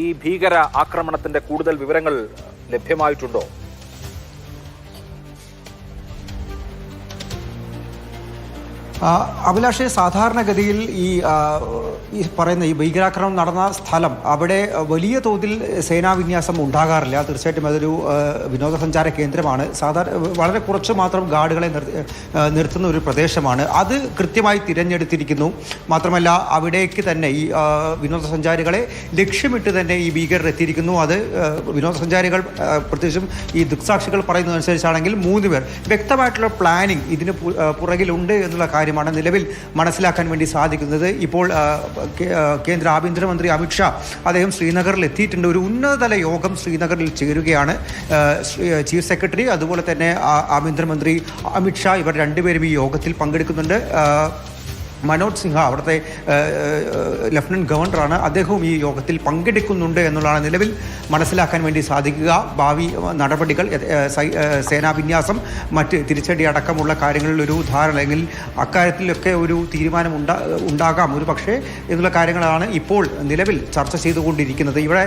ഈ ഭീകര ആക്രമണത്തിന്റെ കൂടുതൽ വിവരങ്ങൾ ലഭ്യമായിട്ടുണ്ടോ? അഭിലാഷെ സാധാരണഗതിയിൽ ഈ ഈ പറയുന്ന ഈ ഭീകരാക്രമണം നടന്ന സ്ഥലം അവിടെ വലിയ തോതിൽ സേനാ വിന്യാസം ഉണ്ടാകാറില്ല. തീർച്ചയായിട്ടും അതൊരു വിനോദസഞ്ചാര കേന്ദ്രമാണ്. സാധാരണ വളരെ കുറച്ച് മാത്രം ഗാർഡുകളെ നിർത്തുന്ന ഒരു പ്രദേശമാണ്. അത് കൃത്യമായി തിരഞ്ഞെടുത്തിരിക്കുന്നു. മാത്രമല്ല അവിടേക്ക് തന്നെ ഈ വിനോദസഞ്ചാരികളെ ലക്ഷ്യമിട്ട് തന്നെ ഈ ഭീകരർ എത്തിയിരിക്കുന്നു. അത് വിനോദസഞ്ചാരികൾ പ്രത്യേകിച്ചും ഈ ദുക്സാക്ഷികൾ പറയുന്നതനുസരിച്ചാണെങ്കിൽ മൂന്ന് പേർ. വ്യക്തമായിട്ടുള്ള പ്ലാനിങ് ഇതിന് പുറകിലുണ്ട് എന്നുള്ള കാര്യമാണ് നിലവിൽ മനസ്സിലാക്കാൻ വേണ്ടി സാധിക്കുന്നത്. ഇപ്പോൾ കേന്ദ്ര ആഭ്യന്തരമന്ത്രി അമിത്ഷാ അദ്ദേഹം ശ്രീനഗറിൽ എത്തിയിട്ടുണ്ട്. ഒരു ഉന്നതതല യോഗം ശ്രീനഗറിൽ ചേരുകയാണ്. ചീഫ് സെക്രട്ടറി അതുപോലെ തന്നെ ആഭ്യന്തരമന്ത്രി അമിത്ഷാ ഇവർ രണ്ടുപേരും ഈ യോഗത്തിൽ പങ്കെടുക്കുന്നുണ്ട്. മനോജ് സിൻഹ അവിടുത്തെ ലഫ്റ്റനന്റ് ഗവർണറാണ് അദ്ദേഹവും ഈ യോഗത്തിൽ പങ്കെടുക്കുന്നുണ്ട് എന്നുള്ളതാണ് നിലവിൽ മനസ്സിലാക്കാൻ വേണ്ടി സാധിക്കുക. ഭാവി നടപടികൾ സേനാവിന്യാസം മറ്റ് തിരിച്ചടി അടക്കമുള്ള കാര്യങ്ങളിൽ ഒരു ധാരണ അല്ലെങ്കിൽ അക്കാര്യത്തിലൊക്കെ ഒരു തീരുമാനം ഉണ്ടാ ഉണ്ടാകാം ഒരു പക്ഷേ എന്നുള്ള കാര്യങ്ങളാണ് ഇപ്പോൾ നിലവിൽ ചർച്ച ചെയ്തുകൊണ്ടിരിക്കുന്നത്. ഇവിടെ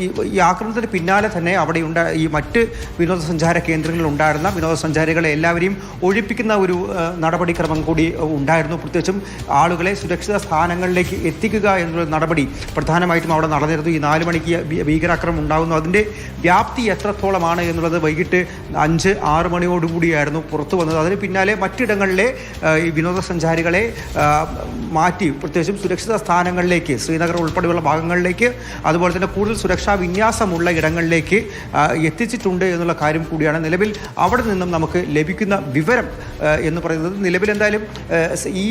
ഈ ഈ ആക്രമണത്തിന് പിന്നാലെ തന്നെ അവിടെ ഉണ്ട ഈ മറ്റ് വിനോദസഞ്ചാര കേന്ദ്രങ്ങളിൽ ഉണ്ടായിരുന്ന വിനോദസഞ്ചാരികളെ എല്ലാവരെയും ഒഴിപ്പിക്കുന്ന ഒരു നടപടിക്രമം കൂടി ഉണ്ടായിരുന്നു. പ്രത്യേകിച്ചും ആളുകളെ സുരക്ഷിത സ്ഥാനങ്ങളിലേക്ക് എത്തിക്കുക എന്നുള്ള നടപടി പ്രധാനമായിട്ടും അവിടെ നടന്നിരുന്നു. ഈ നാല് മണിക്ക് ഭീകരാക്രമം ഉണ്ടാകുന്നു അതിന്റെ വ്യാപ്തി എത്രത്തോളമാണ് എന്നുള്ളത് വൈകിട്ട് അഞ്ച് ആറ് മണിയോടുകൂടിയായിരുന്നു പുറത്തു വന്നത്. അതിന് പിന്നാലെ മറ്റിടങ്ങളിലെ ഈ വിനോദസഞ്ചാരികളെ മാറ്റി പ്രത്യേകിച്ചും സുരക്ഷിത സ്ഥാനങ്ങളിലേക്ക് ശ്രീനഗർ ഉൾപ്പെടെയുള്ള ഭാഗങ്ങളിലേക്ക് അതുപോലെ തന്നെ കൂടുതൽ സുരക്ഷാ വിന്യാസമുള്ള ഇടങ്ങളിലേക്ക് എത്തിച്ചിട്ടുണ്ട് എന്നുള്ള കാര്യം കൂടിയാണ്. നിലവിൽ അവിടെ നിന്നും നമുക്ക് ലഭിക്കുന്ന വിവരം എന്ന് പറയുന്നത് നിലവിൽ എന്തായാലും സ- ഈ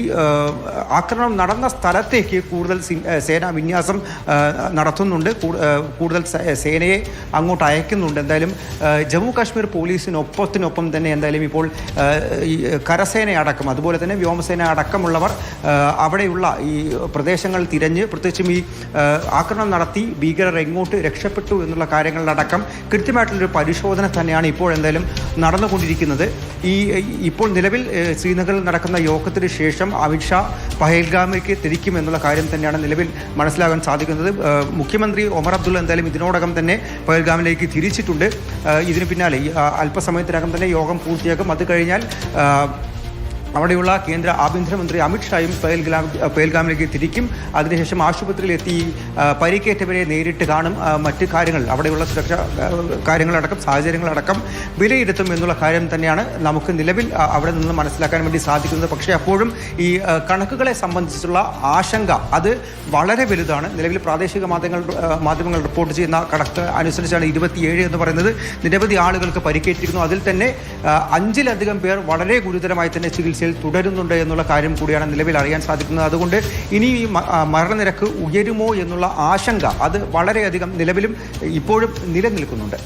ആക്രമണം നടന്ന സ്ഥലത്തേക്ക് കൂടുതൽ സേനാ വിന്യാസം നടത്തുന്നുണ്ട്. കൂടുതൽ സേനയെ അങ്ങോട്ട് അയക്കുന്നുണ്ട്. എന്തായാലും ജമ്മു കാശ്മീർ പോലീസിനൊപ്പത്തിനൊപ്പം തന്നെ എന്തായാലും ഇപ്പോൾ കരസേനയടക്കം കരസേന അടക്കം അതുപോലെ തന്നെ വ്യോമസേന അടക്കമുള്ളവർ അവിടെയുള്ള ഈ പ്രദേശങ്ങൾ തിരഞ്ഞ് പ്രത്യേകിച്ചും ഈ ആക്രമണം നടത്തി ഭീകരർ എങ്ങോട്ട് രക്ഷപ്പെട്ടു എന്നുള്ള കാര്യങ്ങളിലടക്കം കൃത്യമായിട്ടുള്ളൊരു പരിശോധന തന്നെയാണ് ഇപ്പോൾ എന്തായാലും നടന്നുകൊണ്ടിരിക്കുന്നത്. ഈ ഇപ്പോൾ നിലവിൽ ശ്രീനഗറിൽ നടക്കുന്ന യോഗത്തിന് ശേഷം അമിത്ഷാ പഹൽഗാമിലേക്ക് തിരിക്കും എന്നുള്ള കാര്യം തന്നെയാണ് നിലവിൽ മനസ്സിലാകാൻ സാധിക്കുന്നത്. മുഖ്യമന്ത്രി ഒമർ അബ്ദുള്ള എന്തായാലും ഇതിനോടകം തന്നെ പഹൽഗാമിലേക്ക് തിരിച്ചിട്ടുണ്ട്. ഇതിന് പിന്നാലെ അല്പസമയത്തിനകം തന്നെ യോഗം പൂർത്തിയാക്കും. അത് കഴിഞ്ഞാൽ അവിടെയുള്ള കേന്ദ്ര ആഭ്യന്തരമന്ത്രി അമിത്ഷായും പേൽഗ്രാം പേൽഗാമിലേക്ക് തിരിക്കും. അതിനുശേഷം ആശുപത്രിയിലെത്തി പരിക്കേറ്റവരെ നേരിട്ട് കാണും. മറ്റ് കാര്യങ്ങൾ അവിടെയുള്ള സുരക്ഷാ കാര്യങ്ങളടക്കം സാഹചര്യങ്ങളടക്കം വിലയിരുത്തും എന്നുള്ള കാര്യം തന്നെയാണ് നമുക്ക് നിലവിൽ അവിടെ നിന്ന് മനസ്സിലാക്കാൻ വേണ്ടി സാധിക്കുന്നത്. പക്ഷേ അപ്പോഴും ഈ കണക്കുകളെ സംബന്ധിച്ചുള്ള ആശങ്ക അത് വളരെ വലുതാണ്. നിലവിൽ പ്രാദേശിക മാധ്യമങ്ങൾ മാധ്യമങ്ങൾ റിപ്പോർട്ട് ചെയ്യുന്ന കണക്ക് അനുസരിച്ചാണ് ഇരുപത്തിയേഴ് എന്ന് പറയുന്നത്. നിരവധി ആളുകൾക്ക് പരിക്കേറ്റിരിക്കുന്നു. അതിൽ തന്നെ അഞ്ചിലധികം പേർ വളരെ ഗുരുതരമായി തന്നെ ചികിത്സയിൽ തുടരുന്നുണ്ട് എന്നുള്ള കാര്യം കൂടിയാണ് നിലവിൽ അറിയാൻ സാധിക്കുന്നത്. അതുകൊണ്ട് ഇനി ഈ മരണനിരക്ക് ഉയരുമോ എന്നുള്ള ആശങ്ക അത് വളരെയധികം നിലവിലും ഇപ്പോഴും നിലനിൽക്കുന്നുണ്ട്.